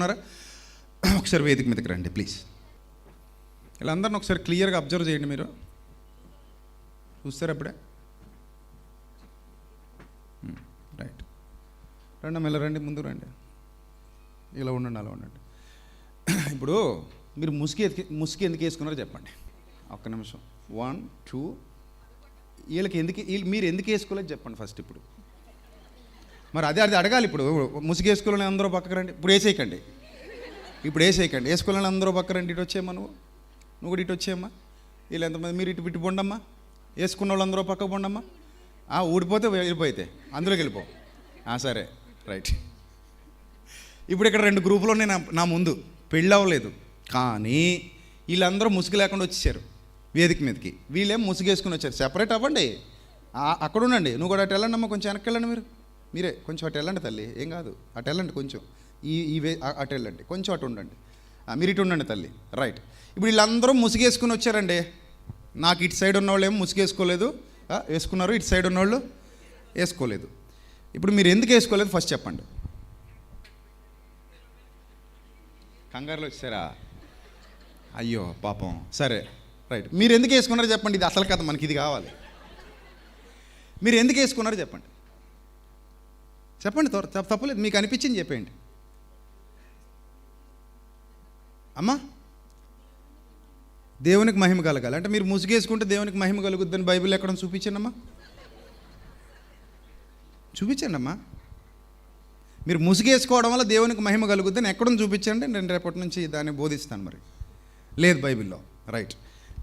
ఉన్నారా ఒకసారి వేదిక మీదకి రండి ప్లీజ్ వీళ్ళందరిని ఒకసారి క్లియర్గా అబ్జర్వ్ చేయండి మీరు. చూస్తారు అప్పుడే రైట్ hmm, రండి ఇలా రండి ముందు రండి. ఇలా ఉండండి అలా ఉండండి. ఇప్పుడు మీరు ముసుగు ముసుగు ఎందుకు వేసుకున్నారో చెప్పండి. ఒక్క నిమిషం. వన్ టూ వీళ్ళకి ఎందుకు వీళ్ళు మీరు ఎందుకు వేసుకోలేదు చెప్పండి ఫస్ట్ ఇప్పుడు. మరి అదే అది అడగాలి ఇప్పుడు. ముసుగు వేసుకోవాలని అందరూ పక్కకు రండి. ఇప్పుడు వేసేయకండి. ఇప్పుడు వేసేయకండి. వేసుకోవాలని అందరూ పక్క రండి. ఇటు వచ్చేయమ్మా నువ్వు. నువ్వు కూడా ఇటు వచ్చేయమ్మా. వీళ్ళు ఎంతమంది? మీరు ఇటు ఇటు పొండమ్మా. వేసుకున్న వాళ్ళు అందరూ పక్కకు పొండమ్మా. ఆ, ఊడిపోతే వెళ్ళిపోతే అందులోకి వెళ్ళిపో. సరే. రైట్. ఇప్పుడు ఇక్కడ రెండు గ్రూపులు ఉన్నాయి నా నా ముందు. పెళ్ళి అవ్వలేదు కానీ వీళ్ళందరూ ముసుగు లేకుండా వచ్చేసారు వేదిక మీదకి. వీళ్ళేం ముసుగేసుకుని వచ్చారు. సెపరేట్ అవ్వండి. అక్కడ ఉండండి. నువ్వు కూడా అటు వెళ్ళండి అమ్మ కొంచెం వెనక్కి వెళ్ళండి మీరు. మీరే కొంచెం అటు వెళ్ళండి తల్లి ఏం కాదు. అటు వెళ్ళండి కొంచెం. ఈ ఈ వే అటు వెళ్ళండి. కొంచెం అటు ఉండండి. మీరు ఇటు ఉండండి తల్లి. రైట్. ఇప్పుడు వీళ్ళందరూ ముసుగేసుకుని వచ్చారండి. నాకు ఇటు సైడ్ ఉన్నవాళ్ళు ఏమో ముసుగేసుకోలేదు. వేసుకున్నారు ఇటు సైడ్ ఉన్నవాళ్ళు వేసుకోలేదు. ఇప్పుడు మీరు ఎందుకు వేసుకోలేదు? ఫస్ట్ చెప్పండి. కంగారులో వచ్చారా అయ్యో పాపం. సరే రైట్. మీరు ఎందుకు వేసుకున్నారో చెప్పండి. ఇది అసలు కథ మనకి ఇది కావాలి. మీరు ఎందుకు వేసుకున్నారో చెప్పండి. చెప్పండి త్వర తప్ప- తప్పలేదు మీకు అనిపించింది చెప్పేయండి. అమ్మా దేవునికి మహిమ కలగాలి. అంటే మీరు ముసుగేసుకుంటే దేవునికి మహిమ కలుగుద్దని బైబిల్ ఎక్కడ చూపించండి అమ్మా చూపించండి అమ్మా మీరు ముసుగేసుకోవడం వల్ల దేవునికి మహిమ కలుగుద్దని ఎక్కడ చూపించండి? నేను రేపటి నుంచి దాన్ని బోధిస్తాను మరి. లేదు బైబిల్లో. రైట్.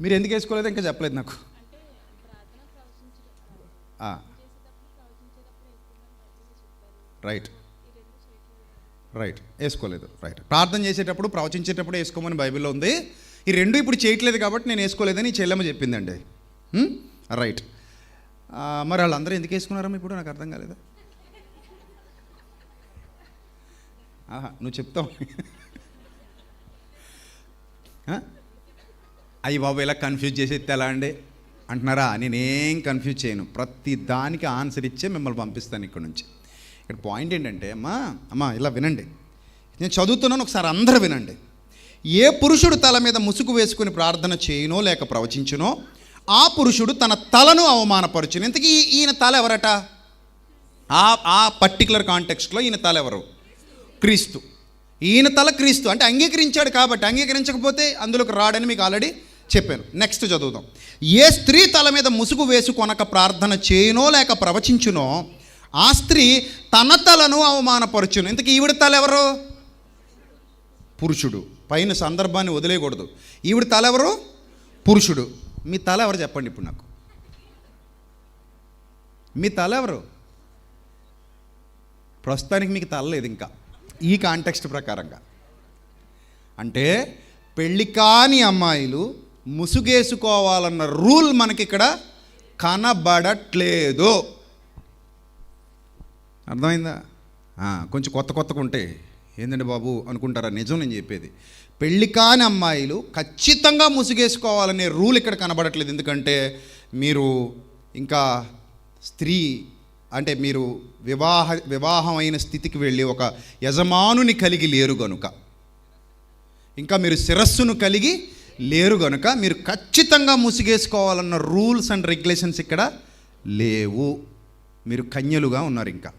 మీరు ఎందుకు వేసుకోలేదు? ఇంకా చెప్పలేదు నాకు. రైట్ రైట్ వేసుకోలేదు. రైట్ ప్రార్థన చేసేటప్పుడు ప్రవచించేటప్పుడు వేసుకోమని బైబిల్లో ఉంది. ఈ రెండు ఇప్పుడు చేయట్లేదు కాబట్టి నేను వేసుకోలేదని చెల్లెమ్మ చెప్పిందండి. Hmm? రైట్ మరి వాళ్ళందరూ ఎందుకు వేసుకున్నారమ్మ ఇప్పుడు? నాకు అర్థం కాలేదా? ఆహా, నువ్వు చెప్తావు. అయ్యి బాబు ఇలా కన్ఫ్యూజ్ చేసేది ఎలా అండి? అంటున్నారా? నేనేం కన్ఫ్యూజ్ చేయను. ప్రతి దానికి ఆన్సర్ ఇచ్చే మిమ్మల్ని పంపిస్తాను ఇక్కడ నుంచి. ఇక్కడ పాయింట్ ఏంటంటే అమ్మా అమ్మా ఇలా వినండి. నేను చదువుతున్నాను ఒకసారి అందరూ వినండి. ఏ పురుషుడు తల మీద ముసుగు వేసుకుని ప్రార్థన చేయనో లేక ప్రవచించునో ఆ పురుషుడు తన తలను అవమానపరచును. ఇంతకీ ఈయన తల ఎవరట? ఆ ఆ పర్టికులర్ కాంటెక్స్ట్లో ఈయన తల ఎవరు? క్రీస్తు. ఈయన తల క్రీస్తు. అంటే అంగీకరించాడు కాబట్టి అంగీకరించకపోతే అందులోకి రాడని మీకు ఆల్రెడీ చెప్పాను. నెక్స్ట్ చదువుదాం. ఏ స్త్రీ తల మీద ముసుగు వేసుకొనక ప్రార్థన చేయనో లేక ప్రవచించునో ఆ స్త్రీ తన తలను అవమానపరచును. ఇంతకీ ఈవిడ తల ఎవరు పురుషుడు. పైన సందర్భాన్ని వదిలేయకూడదు. ఈవిడ తల ఎవరు పురుషుడు. మీ తల ఎవరు చెప్పండి ఇప్పుడు నాకు? మీ తల ఎవరు? ప్రస్తుతానికి మీకు తల లేదు ఇంకా. ఈ కాంటెక్స్ట్ ప్రకారంగా. అంటే పెళ్ళి కాని అమ్మాయిలు ముసుగేసుకోవాలన్న రూల్ మనకి ఇక్కడ కనబడట్లేదు. అర్థమైందా? కొంచెం కొత్త కొత్తగా ఉంటే ఏందండి బాబు అనుకుంటారా? నిజం నేను చెప్పేది. పెళ్ళి కాని అమ్మాయిలు ఖచ్చితంగా ముసుగేసుకోవాలనే రూల్ ఇక్కడ కనబడట్లేదు. ఎందుకంటే మీరు ఇంకా స్త్రీ అంటే మీరు వివాహ వివాహమైన స్థితికి వెళ్ళి ఒక యజమానుని కలిగి లేరు గనుక ఇంకా మీరు శిరస్సును కలిగి లేరు గనుక మీరు ఖచ్చితంగా ముసుగేసుకోవాలన్న రూల్స్ అండ్ రెగ్యులేషన్స్ ఇక్కడ లేవు. మీరు కన్యలుగా ఉన్నారు ఇంకా.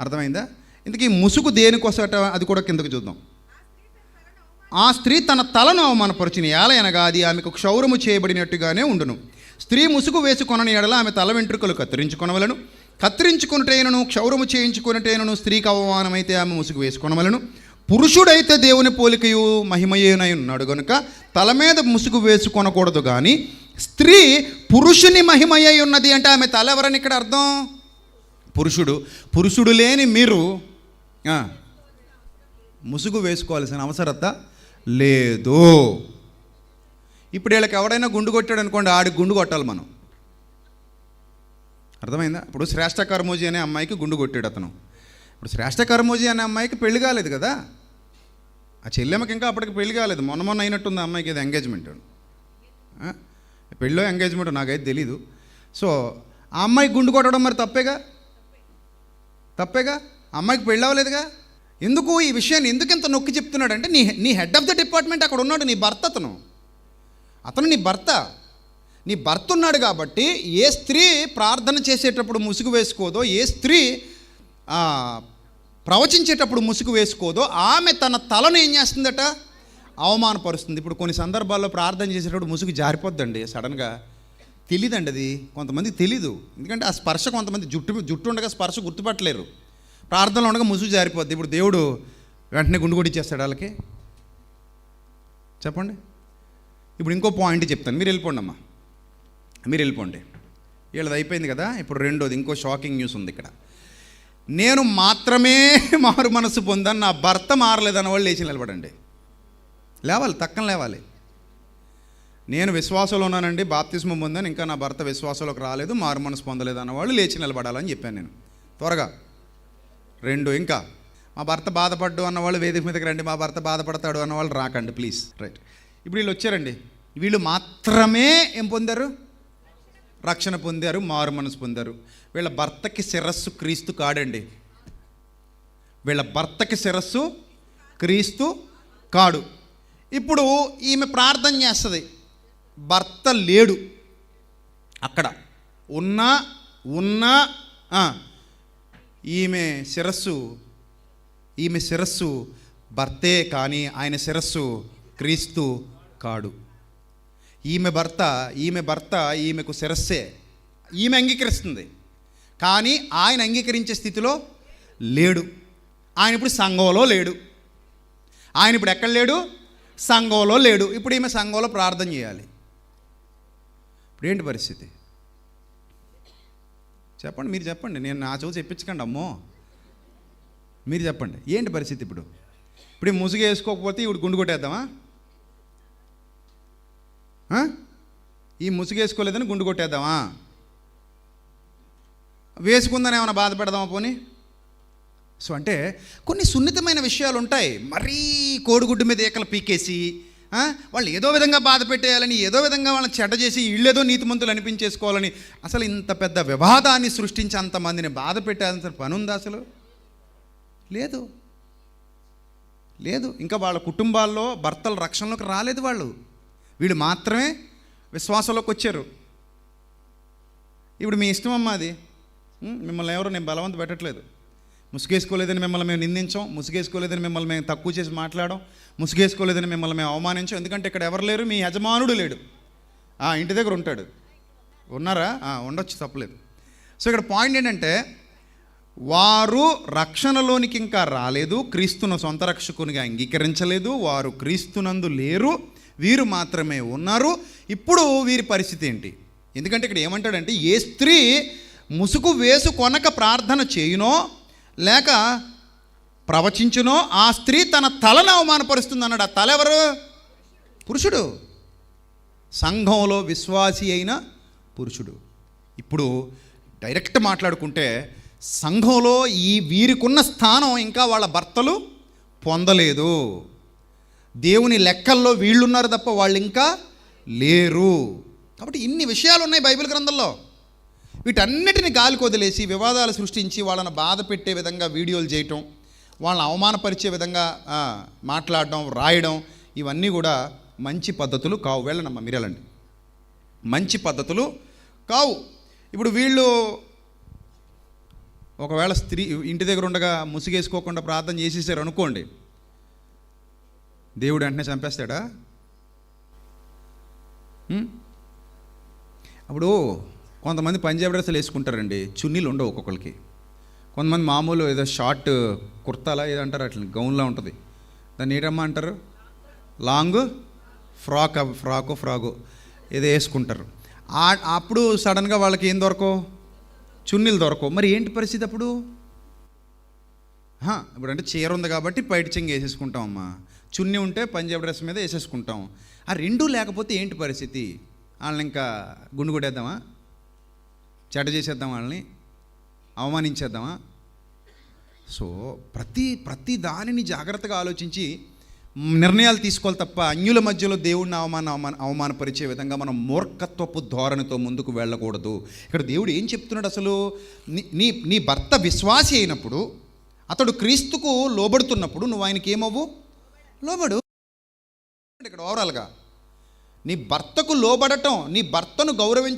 అర్థమైందా? ఇంతకీ ముసుగు దేనికోసట అది కూడా కిందకు చూద్దాం. ఆ స్త్రీ తన తలను అవమానపరిచిన ఏలయనగా అది ఆమెకు క్షౌరము చేయబడినట్టుగానే ఉండును. స్త్రీ ముసుగు వేసుకొనని ఎడల ఆమె తల వెంట్రుకలు కత్తిరించుకొనవలను. కత్తిరించుకున్నటైనను క్షౌరము చేయించుకున్నటైనను స్త్రీకి అవమానమైతే ఆమె ముసుగు వేసుకొనవలను పురుషుడైతే దేవుని పోలికయు మహిమయేనై ఉన్నాడు గనుక తల మీద ముసుగు వేసుకొనకూడదు కానీ స్త్రీ పురుషుని మహిమయ్యై ఉన్నది అంటే ఆమె తల ఎవరని ఇక్కడ అర్థం? పురుషుడు. పురుషుడు లేని మీరు ముసుగు వేసుకోవాల్సిన అవసరత లేదు. ఇప్పుడు వీళ్ళకి ఎవడైనా గుండు కొట్టాడు అనుకోండి ఆడికి గుండు కొట్టాలి మనం. అర్థమైందా? ఇప్పుడు శ్రేష్ఠ కర్మోజీ అనే అమ్మాయికి గుండు కొట్టాడు అతను. ఇప్పుడు శ్రేష్ఠ కర్మోజీ అనే అమ్మాయికి పెళ్ళి కాలేదు కదా. ఆ చెల్లెమ్మకి ఇంకా అప్పటికి పెళ్ళి కాలేదు. మొన్న మొన్న అయినట్టుంది అమ్మాయికి ఇది ఎంగేజ్మెంట్ ఆ? పెళ్ళో ఎంగేజ్మెంట్ నాకైతే తెలీదు. సో ఆ అమ్మాయికి గుండు కొట్టడం మరి తప్పేగా? తప్పేగా? అమ్మాయికి పెళ్ళి అవ్వలేదుగా? ఎందుకు ఈ విషయాన్ని ఎందుకు ఇంత నొక్కి చెప్తున్నాడంటే నీ నీ హెడ్ ఆఫ్ ద డిపార్ట్మెంట్ అక్కడ ఉన్నాడు నీ భర్త అతను. అతను నీ భర్త. నీ భర్త ఉన్నాడు కాబట్టి ఏ స్త్రీ ప్రార్థన చేసేటప్పుడు ముసుగు వేసుకోదో ఏ స్త్రీ ప్రవచించేటప్పుడు ముసుగు వేసుకోదో ఆమె తన తలను ఏం చేస్తుందట? అవమానపరుస్తుంది. ఇప్పుడు కొన్ని సందర్భాల్లో ప్రార్థన చేసేటప్పుడు ముసుగు జారిపోద్దండి సడన్గా. తెలియదండి అది కొంతమందికి తెలీదు. ఎందుకంటే ఆ స్పర్శ కొంతమంది జుట్టు జుట్టు ఉండగా స్పర్శ గుర్తుపట్టలేరు. ప్రార్థనలో ఉండగా ముసుగు జారిపోద్ది. ఇప్పుడు దేవుడు వెంటనే గుండు కొట్టిచ్చేస్తాడు వాళ్ళకి. చెప్పండి. ఇప్పుడు ఇంకో పాయింట్ చెప్తాను. మీరు వెళ్ళిపోండి అమ్మా. మీరు వెళ్ళిపోండి. వీళ్ళది అయిపోయింది కదా. ఇప్పుడు రెండోది ఇంకో షాకింగ్ న్యూస్ ఉంది ఇక్కడ. నేను మాత్రమే మారు మనసు పొందాను నా భర్త మారలేదన్న వాళ్ళు లేచి నిలబడండి. లేవాలి తక్కన లేవాలి. నేను విశ్వాసంలో ఉన్నానండి బాప్తిస్మం పొందాను ఇంకా నా భర్త విశ్వాసంలోకి రాలేదు మారు మనసు పొందలేదు అన్నవాళ్ళు లేచి నిలబడాలని చెప్పాను నేను. త్వరగా. రెండు ఇంకా. మా భర్త బాధపడ్డు అన్న వాళ్ళు వేదిక మీదకి రండి మా భర్త బాధపడతాడు అన్న వాళ్ళు రాకండి ప్లీజ్. రైట్. ఇప్పుడు వీళ్ళు వచ్చారండి. వీళ్ళు మాత్రమే ఏం పొందారు? రక్షణ పొందారు మారు మనసు పొందారు. వీళ్ళ భర్తకి శిరస్సు క్రీస్తు కాడండి. వీళ్ళ భర్తకి శిరస్సు క్రీస్తు కాడు. ఇప్పుడు ఈమె ప్రార్థన చేస్తుంది. భర్త లేడు. అక్కడ ఉన్నా ఉన్నా ఈమె శిరస్సు ఈమె శిరస్సు భర్తే కానీ ఆయన శిరస్సు క్రీస్తు కాడు. ఈమె భర్త ఈమె భర్త ఈమెకు శిరస్సే. ఈమె అంగీకరిస్తుంది. కానీ ఆయన అంగీకరించే స్థితిలో లేడు. ఆయన ఇప్పుడు సంఘంలో లేడు. ఆయన ఇప్పుడు ఎక్కడ లేడు? సంఘంలో లేడు. ఇప్పుడు ఈమె సంఘంలో ప్రార్థన చేయాలి. ఇప్పుడు ఏంటి పరిస్థితి? చెప్పండి మీరు చెప్పండి. నేను నా చదువు చెప్పించకండి అమ్మో. మీరు చెప్పండి. ఏంటి పరిస్థితి ఇప్పుడు? ఇప్పుడు ముసుగు వేసుకోకపోతే ఇప్పుడు గుండు కొట్టేద్దామా? ఈ ముసుగు వేసుకోలేదని గుండు కొట్టేద్దామా? వేసుకుందని ఏమైనా బాధపెడదామా పోనీ? సో అంటే కొన్ని సున్నితమైన విషయాలు ఉంటాయి. మరీ కోడిగుడ్డు మీద ఏకలు పీకేసి వాళ్ళు ఏదో విధంగా బాధ పెట్టేయాలని ఏదో విధంగా వాళ్ళని చెడ్డ చేసి ఇళ్ళేదో నీతిమంతులు అనిపించేసుకోవాలని అసలు ఇంత పెద్ద వివాదాన్ని సృష్టించి అంతమందిని బాధ పెట్టాల్సిన పని ఉందా అసలు? లేదు. లేదు. ఇంకా వాళ్ళ కుటుంబాల్లో భర్తల రక్షణలోకి రాలేదు వాళ్ళు. వీళ్ళు మాత్రమే విశ్వాసంలోకి వచ్చారు. ఇప్పుడు మీ ఇష్టం అమ్మా అది. మిమ్మల్ని ఎవరు నేను బలవంత పెట్టట్లేదు. ముసుగేసుకోలేదని మిమ్మల్ని మేము నిందించాం ముసుగేసుకోలేదని మిమ్మల్ని మేము తక్కువ చేసి మాట్లాడాం ముసుగేసుకోలేదని మిమ్మల్ని మేము అవమానించాం. ఎందుకంటే ఇక్కడ ఎవరు లేరు మీ యజమానుడు లేడు. ఆ, ఇంటి దగ్గర ఉంటాడు. ఉన్నారా? ఉండొచ్చు తప్పలేదు. సో ఇక్కడ పాయింట్ ఏంటంటే వారు రక్షణలోనికి ఇంకా రాలేదు క్రీస్తును సొంత రక్షకునిగా అంగీకరించలేదు వారు క్రీస్తునందు లేరు వీరు మాత్రమే ఉన్నారు. ఇప్పుడు వీరి పరిస్థితి ఏంటి? ఎందుకంటే ఇక్కడ ఏమంటాడంటే ఏ స్త్రీ ముసుగు వేసుకొనక ప్రార్థన చేయునో లేక ప్రవచించునో ఆ స్త్రీ తన తలను అవమానపరుస్తుంది అన్నాడు ఆ తల ఎవరు? పురుషుడు. సంఘంలో విశ్వాసి అయిన పురుషుడు. ఇప్పుడు డైరెక్ట్ మాట్లాడుకుంటే సంఘంలో ఈ వీరికున్న స్థానం ఇంకా వాళ్ళ భర్తలు పొందలేదు. దేవుని లెక్కల్లో వీళ్ళున్నారు తప్ప వాళ్ళు ఇంకా లేరు. కాబట్టి ఇన్ని విషయాలు ఉన్నాయి బైబిల్ గ్రంథంలో. వీటన్నిటిని గాలికి వదిలేసి వివాదాలు సృష్టించి వాళ్ళని బాధ పెట్టే విధంగా వీడియోలు చేయటం వాళ్ళని అవమానపరిచే విధంగా మాట్లాడడం రాయడం ఇవన్నీ కూడా మంచి పద్ధతులు కావు. వెళ్ళనమ్మా నమ్మ వెళ్ళండి మంచి పద్ధతులు కావు. ఇప్పుడు వీళ్ళు ఒకవేళ స్త్రీ ఇంటి దగ్గర ఉండగా ముసుగేసుకోకుండా ప్రార్థన చేసేసారు అనుకోండి దేవుడు వెంటనే చంపేస్తాడా? అప్పుడు కొంతమంది పంజాబీ డ్రెస్సులు వేసుకుంటారండి. చున్నీలు ఉండవు ఒక్కొక్కరికి కొంతమంది మామూలు ఏదో షార్ట్ కుర్తాలా ఏదో అంటారు అట్లా గౌన్లా ఉంటుంది. దాన్ని ఏటమ్మా అంటారు? లాంగ్? ఫ్రాక్ ఫ్రాకు ఫ్రాకు ఏదో వేసుకుంటారు. ఆ- అప్పుడు సడన్గా వాళ్ళకి ఏం దొరకవు? చున్నీలు దొరకవు. మరి ఏంటి పరిస్థితి అప్పుడు? హా, ఇప్పుడు అంటే చీర ఉంది కాబట్టి బయట చెంగి వేసేసుకుంటాం అమ్మా చున్నీ ఉంటే పంజాబ్ డ్రెస్ మీద వేసేసుకుంటాం. ఆ రెండూ లేకపోతే ఏంటి పరిస్థితి? వాళ్ళని ఇంకా గుండు కొట్టేద్దామా చెడ్డ చేసేద్దాం వాళ్ళని అవమానించేద్దామా? సో ప్రతి ప్రతి దానిని జాగ్రత్తగా ఆలోచించి నిర్ణయాలు తీసుకోవాలి తప్ప అన్యుల మధ్యలో దేవుడిని అవమాన అవమాన అవమానపరిచే విధంగా మనం మూర్ఖత్వపు ధోరణితో ముందుకు వెళ్ళకూడదు. ఇక్కడ దేవుడు ఏం చెప్తున్నాడు అసలు? నీ నీ నీ భర్త విశ్వాసి అయినప్పుడు అతడు క్రీస్తుకు లోబడుతున్నప్పుడు నువ్వు ఆయనకి ఏమవ్వు? లోబడు. ఇక్కడ ఓవరాల్గా నీ భర్తకు లోబడటం నీ భర్తను గౌరవించ